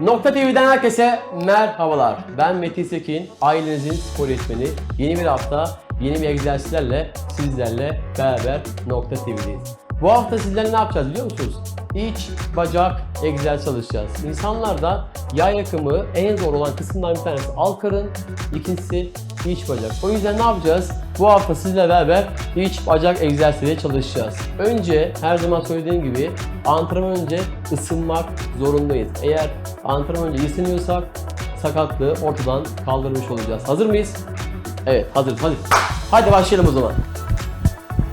Nokta TV'den herkese merhabalar. Ben Metin Sekin, ailenizin spor eğitmeni. Yeni bir hafta, yeni bir egzersizlerle sizlerle beraber Nokta TV'deyiz. Bu hafta sizlerle ne yapacağız biliyor musunuz? İç, bacak, egzersiz çalışacağız. İnsanlarda yağ yakımı en zor olan kısımdan bir tanesi alt karın, ikincisi iç bacak. O yüzden ne yapacağız? Bu hafta sizlerle beraber iç bacak egzersizi çalışacağız. Önce her zaman söylediğim gibi antrenman önce ısınmak zorundayız. Eğer antrenman önce ısınıyorsak sakatlığı ortadan kaldırmış olacağız. Hazır mıyız? Evet hazırız hadi. Hadi başlayalım o zaman.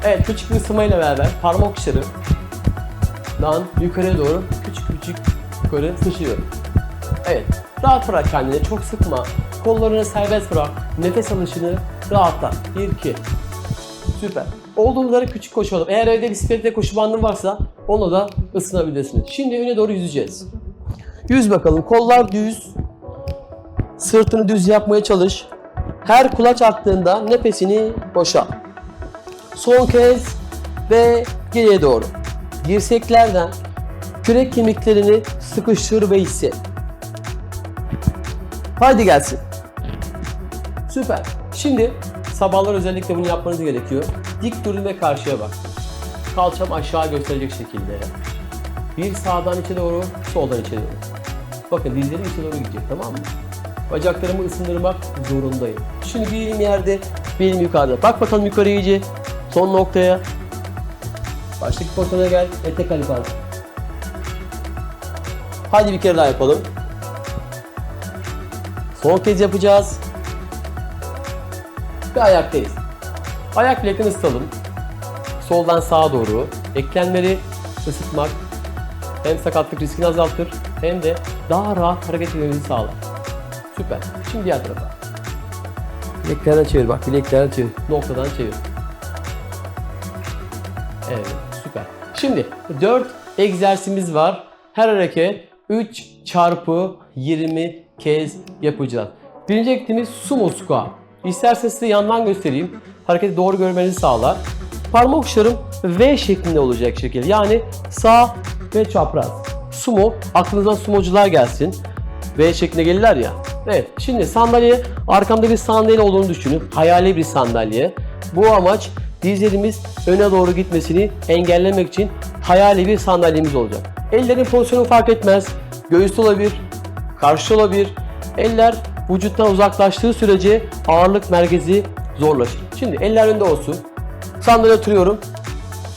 Evet küçük bir ısınmayla beraber parmak uçları yukarıya doğru küçük küçük yukarı sıçrıyorum. Evet. Rahat bırak kendini. Çok sıkma. Kollarını serbest bırak. Nefes alışını rahatlat. 1 2. Süper. Olduğumuz yere küçük koşalım. Eğer evde bisikletle koşu bandın varsa onunla da ısınabilirsiniz. Şimdi öne doğru yüzeceğiz. Yüz bakalım. Kollar düz. Sırtını düz yapmaya çalış. Her kulaç attığında nefesini boşalt. Son kez ve geriye doğru. Dirseklerden kürek kemiklerini sıkıştır ve hisset. Haydi gelsin. Süper. Şimdi sabahlar özellikle bunu yapmanız gerekiyor. Dik durun ve karşıya bak. Kalçam aşağı gösterecek şekilde. Bir sağdan içe doğru, soldan içe doğru. Bakın dizlerim içe doğru gidecek tamam mı? Bacaklarımı ısındırmak zorundayım. Şimdi bir yerde, bir yukarıda. Bak bakalım yukarı iyice. Son noktaya. Baştaki pozisyona gel ve tek el kaldır. Hadi bir kere daha yapalım. Son kez yapacağız. Ve ayaktayız. Ayak bilekini ısıtalım. Soldan sağa doğru. Eklemleri ısıtmak hem sakatlık riskini azaltır hem de daha rahat hareket etmemizi sağlar. Süper. Şimdi diğer tarafa. Bileklerden çevir bak. Bileklerden çevir. Noktadan çevir. Evet, süper. Şimdi 4 egzersizimiz var. Her hareket 3 çarpı 20 kez yapacağız. Birinci ektiğimiz sumo squat. İsterseniz size yandan göstereyim. Hareketi doğru görmenizi sağlar. Parmak uçlarım V şeklinde olacak şekil. Yani sağ ve çapraz. Sumo, aklınıza sumocular gelsin. V şeklinde gelirler ya. Evet, şimdi sandalye, arkamda bir sandalye olduğunu düşünün. Hayali bir sandalye. Bu amaç dizlerimiz öne doğru gitmesini engellemek için hayali bir sandalyemiz olacak. Ellerin pozisyonu fark etmez. Göğüs olabilir, karşı olabilir. Eller vücuttan uzaklaştığı sürece ağırlık merkezi zorlaşır. Şimdi eller önde olsun. Sandalye oturuyorum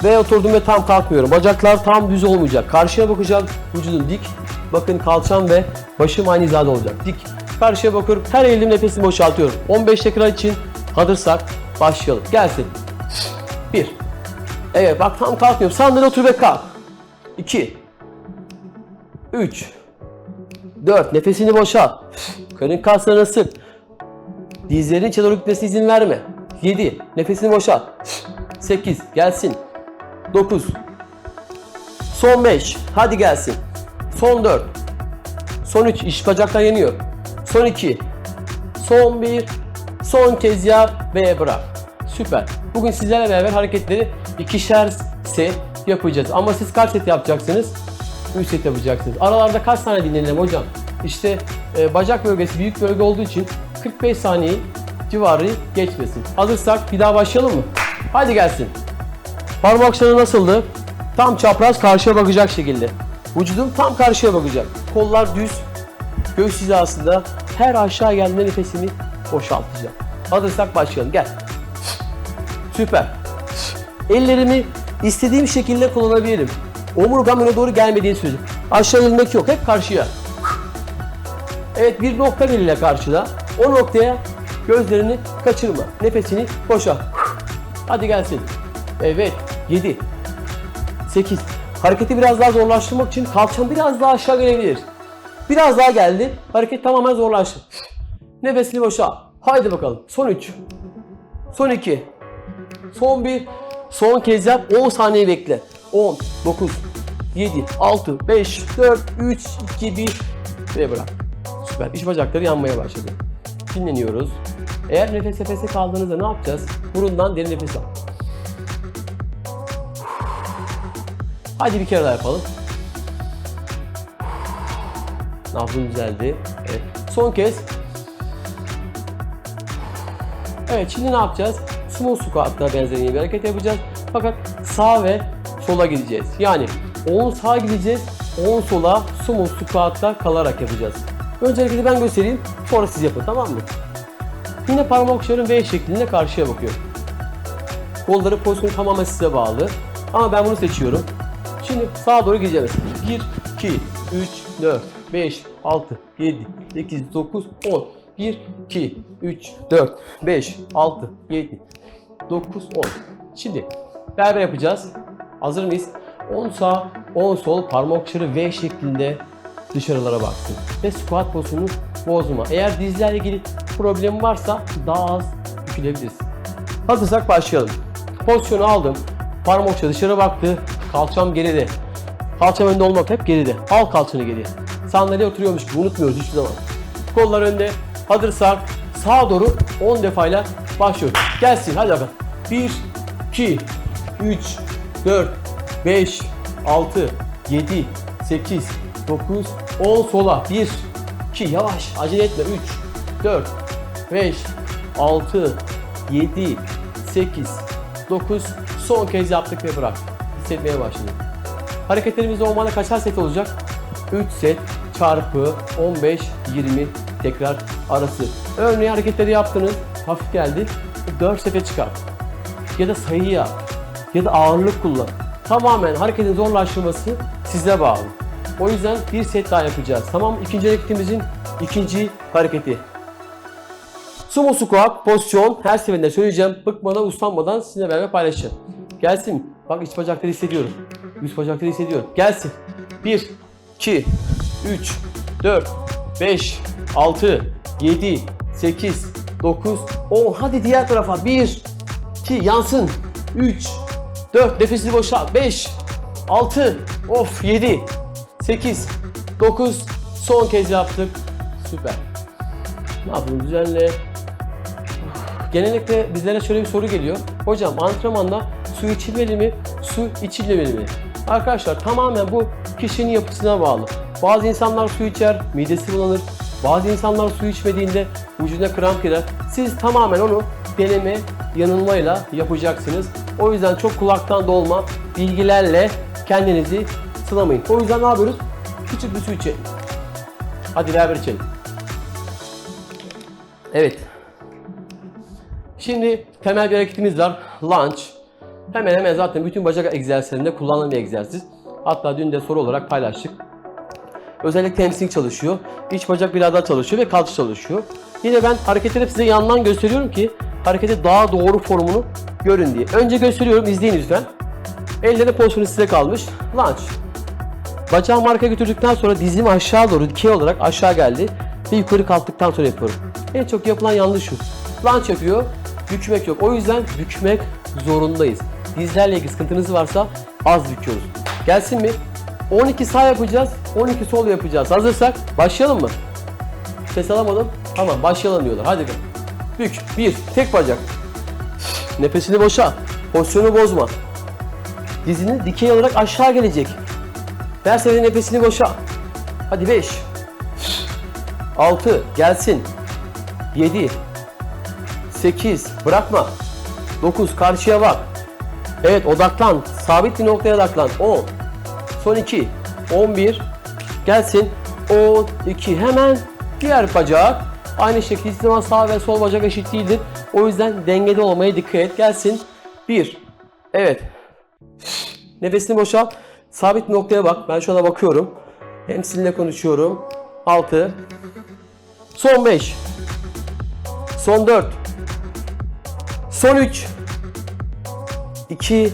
ve oturdum ve tam kalkmıyorum. Bacaklar tam düz olmayacak. Karşıya bakacağım. Vücudum dik. Bakın kalçam ve başım aynı hizada olacak. Dik. Karşıya bakıyorum. Her elim nefesimi boşaltıyorum. 15 dakika için hazırsak başlayalım. Gelsin. 1. Evet bak tam kalkmıyorum. Sandalye otur ve kalk. 2. 3. 4. Nefesini boşalt. Karın kaslarını sık. Dizlerin içe doğru izin verme. 7. Nefesini boşalt. 8. Gelsin. 9. Son 5. Hadi gelsin. Son 4. Son 3. İş bacaklar yeniyor. Son 2. Son 1. Son kez yap ve bırak. Süper. Bugün sizlerle beraber hareketleri ikişer set yapacağız. Ama siz kaç set yapacaksınız? 3 set yapacaksınız. Aralarda kaç saniye dinlenelim hocam? İşte e, bacak bölgesi büyük bölge olduğu için 45 saniye civarı geçmesin. Hazırsak bir daha başlayalım mı? Hadi gelsin. Parmak uçları nasıldı? Tam çapraz karşıya bakacak şekilde. Vücudum tam karşıya bakacak. Kollar düz. Göğüs hizasında her aşağı geldiğinde nefesimi boşaltacağım. Hazırsak başlayalım. Gel. Süper. Ellerimi istediğim şekilde kullanabilirim. Omurgam öne doğru gelmediği sürece. Aşağı inmek yok. Hep karşıya. Evet bir nokta belirle karşıda. O noktaya gözlerini kaçırma. Nefesini boşalt. Hadi gelsin. Evet. 7. 8. Hareketi biraz daha zorlaştırmak için kalçam biraz daha aşağı gelebilir. Biraz daha geldi. Hareket tamamen zorlaştı. Nefesini boşalt. Haydi bakalım. Son 3. Son 2. Son 1. Son kez yap. 10 saniye bekle. 10, 9, 7, 6, 5, 4, 3, 2, 1 ve bırak. Süper. İç bacakları yanmaya başladı. Dinleniyoruz. Eğer nefes nefese kaldığınızda ne yapacağız? Burundan derin nefes al. Hadi bir kere daha yapalım. Nabzım düzeldi. Evet. Son kez. Evet şimdi ne yapacağız? Small squat'la benzeri bir hareket yapacağız. Fakat sağ ve sola gideceğiz. Yani 10 sağa gideceğiz, 10 sola sumo squat'ta kalarak yapacağız. Önce hareketi ben göstereyim, sonra siz yapın tamam mı? Yine parmak uçlarım V şeklinde karşıya bakıyor. Kolları pozisyonu tamamen size bağlı. Ama ben bunu seçiyorum. Şimdi sağa doğru gideceğiz. 1, 2, 3, 4, 5, 6, 7, 8, 9, 10. 1, 2, 3, 4, 5, 6, 7, 9, 10. Şimdi beraber yapacağız. Hazır mıyız? 10 sağ, 10 sol parmak uçları V şeklinde dışarılara baksın. Ve squat pozisyonunu bozma. Eğer dizlerle ilgili problem varsa daha az bükülebiliriz. Hazırsak başlayalım. Pozisyonu aldım. Parmak uçları dışarı baktı. Kalçam geride. Kalçam önde olmak hep geride. Al kalçanı geriye. Sandalyeye oturuyormuş gibi unutmuyoruz hiçbir zaman. Kollar önde. Hazırsak sağa doğru 10 defayla başlıyoruz. Gelsin hadi bakalım. 1, 2, 3, 4, 5, 6, 7, 8, 9, 10 sola. 1, 2 yavaş acele etme. 3, 4, 5, 6, 7, 8, 9 son kez yaptık ve bırak. Hissetmeye başladık. Hareketlerimiz normalde kaçar set olacak? 3 set çarpı 15 20 tekrar arası. Örneğin hareketleri yaptınız, hafif geldi. 4 sete çıkar. Ya da sayı yap. Ya da ağırlık kullan. Tamamen hareketin zorlaştırması size bağlı. O yüzden bir set daha yapacağız. Tamam ikinci hareketimizin ikinci hareketi. Sumo squat pozisyon her seferinde söyleyeceğim. Bıkmadan, usanmadan sizinle beraber paylaşacağım. Gelsin. Bak iç bacakları hissediyorum. Üst bacakları hissediyorum. Gelsin. 1, 2, 3, 4, 5, 6, 7, 8, 9, 10. Hadi diğer tarafa. 1, 2, yansın. 3, 4, nefesini boşalt. 5, 6, of 7, 8, 9. Son kez yaptık. Süper. Ne yapalım düzenle. Genellikle bizlere şöyle bir soru geliyor. Hocam antrenmanda su içilmeli mi, su içilmemeli mi? Arkadaşlar tamamen bu kişinin yapısına bağlı. Bazı insanlar su içer, midesi bulanır. Bazı insanlar su içmediğinde vücuduna kramp girer. Siz tamamen onu deneme, yanılmayla yapacaksınız. O yüzden çok kulaktan dolma bilgilerle kendinizi sınamayın. O yüzden ne yapıyoruz? Küçük bir su içelim. Hadi beraber içelim. Evet. Şimdi temel bir hareketimiz var. Lunge. Hemen hemen zaten bütün bacak egzersizlerinde kullanılan bir egzersiz. Hatta dün de soru olarak paylaştık. Özellikle hamstring çalışıyor. iç bacak bilader çalışıyor ve kalça çalışıyor. Yine ben hareketleri size yandan gösteriyorum ki hareketi daha doğru formunu görün diye. Önce gösteriyorum izleyin lütfen. Ellerin pozisyonu size kalmış. Lunge. Bacağımı arkaya götürdükten sonra dizim aşağı doğru dikey olarak aşağı geldi. Ve yukarı kalktıktan sonra yapıyorum. En çok yapılan yanlış şu. Lunge yapıyor, bükmek yok. O yüzden bükmek zorundayız. Dizlerle ilgili sıkıntınız varsa az büküyoruz. Gelsin mi? 12 sağ yapacağız, 12 sol yapacağız. Hazırsak başlayalım mı? Ses alamadım. Tamam başlayalım diyorlar. Hadi bakalım. Bük. Bir. Tek bacak. Nefesini boşa. Pozisyonu bozma. Dizini dikey olarak aşağı gelecek. Her seferinde nefesini boşa. Hadi 5. 6. Gelsin. 7. 8. Bırakma. 9. Karşıya bak. Evet odaklan. Sabit bir noktaya odaklan. 10. Son 2. 11. Gelsin. 12. Hemen diğer bacak. Aynı şekilde hiçbir zaman sağ ve sol bacak eşit değildir. O yüzden dengede olmaya dikkat et. Gelsin. 1. Evet. Nefesini boşalt. Sabit noktaya bak. Ben şu anda bakıyorum. Hem sizinle konuşuyorum. 6. Son 5. Son 4. Son 3. 2.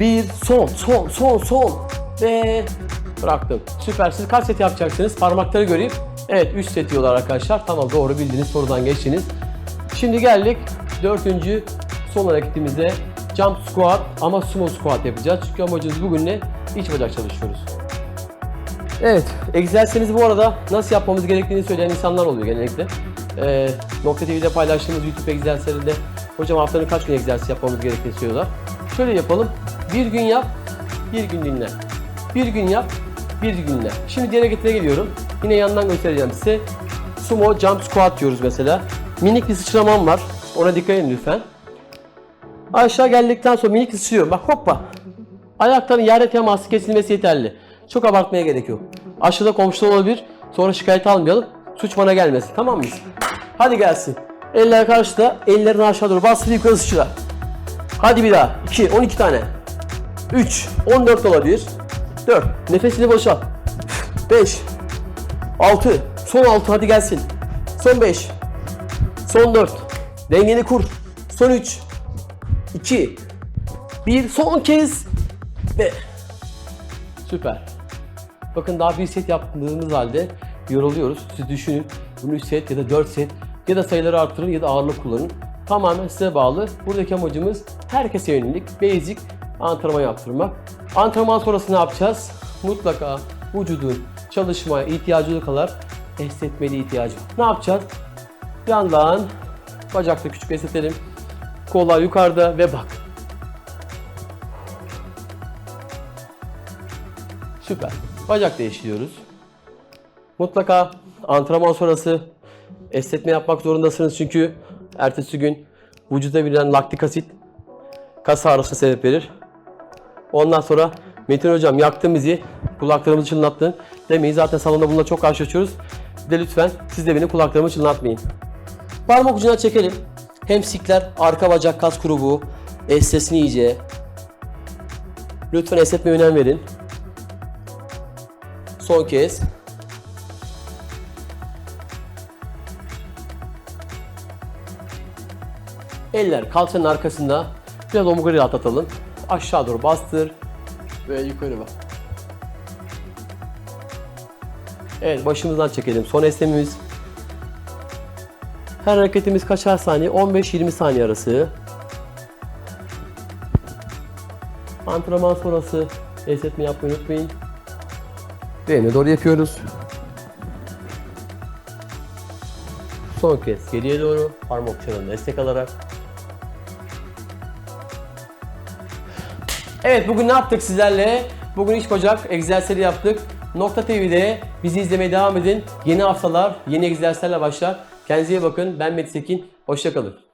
1. Son. Son. Son. Son. Ve bıraktım. Süper. Siz kaç set yapacaksınız? Parmakları göreyim. Evet 3 set diyorlar arkadaşlar. Tamam doğru bildiniz. Sorudan geçtiniz. Şimdi geldik dördüncü son hareketimize. Jump squat ama sumo squat yapacağız. Çünkü amacımız bugün ne? İç bacak çalışıyoruz. Evet, egzersizimizi bu arada nasıl yapmamız gerektiğini söyleyen insanlar oluyor genellikle. Ee, Nokta TV'de paylaştığımız YouTube egzersizlerinde hocam haftanın kaç gün egzersiz yapmamız gerektiğini söylüyorlar. Şöyle yapalım. Bir gün yap, bir gün dinle. Bir gün yap, bir günle. Şimdi diğer hareketine geliyorum. Yine yandan göstereceğim size. Sumo jump squat diyoruz mesela. Minik bir sıçramam var. Ona dikkat edin lütfen. Aşağı geldikten sonra minik sıçrıyorum. Bak hoppa. Ayakların yerde teması kesilmesi yeterli. Çok abartmaya gerek yok. Aşağıda komşular olabilir. Sonra şikayet almayalım. Suç bana gelmesin. Tamam mıyız? Hadi gelsin. Eller karşıda. Ellerini aşağı doğru bastır yukarı sıçra. Hadi bir daha. 2, 12 tane. 3, 14 olabilir. 4, nefesini boşalt. 5, 6, son 6 hadi gelsin. Son 5, son 4, dengeni kur. Son 3, 2, 1, son kez ve süper. Bakın daha bir set yaptığımız halde yoruluyoruz. Siz düşünün bunu 3 set ya da 4 set ya da sayıları arttırın ya da ağırlık kullanın. Tamamen size bağlı. Buradaki amacımız herkese yönelik basic antrenman yaptırmak. Antrenman sonrası ne yapacağız? Mutlaka vücudun çalışmaya ihtiyacı kadar esnetmeli ihtiyacı. Ne yapacağız? Yandan bacakta küçük esnetelim. Kollar yukarıda ve bak. Süper. Bacak değiştiriyoruz. Mutlaka antrenman sonrası esnetme yapmak zorundasınız çünkü ertesi gün vücuda verilen laktik asit kas ağrısına sebep verir. Ondan sonra Metin hocam yaktın bizi, kulaklarımızı çınlattın demeyin. Zaten salonda bununla çok karşılaşıyoruz. Bir de lütfen siz de benim kulaklarımı çınlatmayın. Parmak ucuna çekelim. Hemsikler, arka bacak kas grubu, esnesin iyice. Lütfen esnetmeye önem verin. Son kez. Eller kalçanın arkasında. Biraz omurgayı rahatlatalım. Aşağı doğru bastır. Ve yukarı bak. Evet başımızdan çekelim. Son esnemimiz. Her hareketimiz kaçar saniye? 15-20 saniye arası. Antrenman sonrası esnetme yapmayı unutmayın. Beğene doğru yapıyoruz. Son kez geriye doğru parmak uçlarına destek alarak. Evet bugün ne yaptık sizlerle? Bugün iç bacak egzersizleri yaptık. Nokta TV'de bizi izlemeye devam edin. Yeni haftalar, yeni egzersizlerle başlar. Kendinize iyi bakın. Ben Metin Tekin. Hoşçakalın.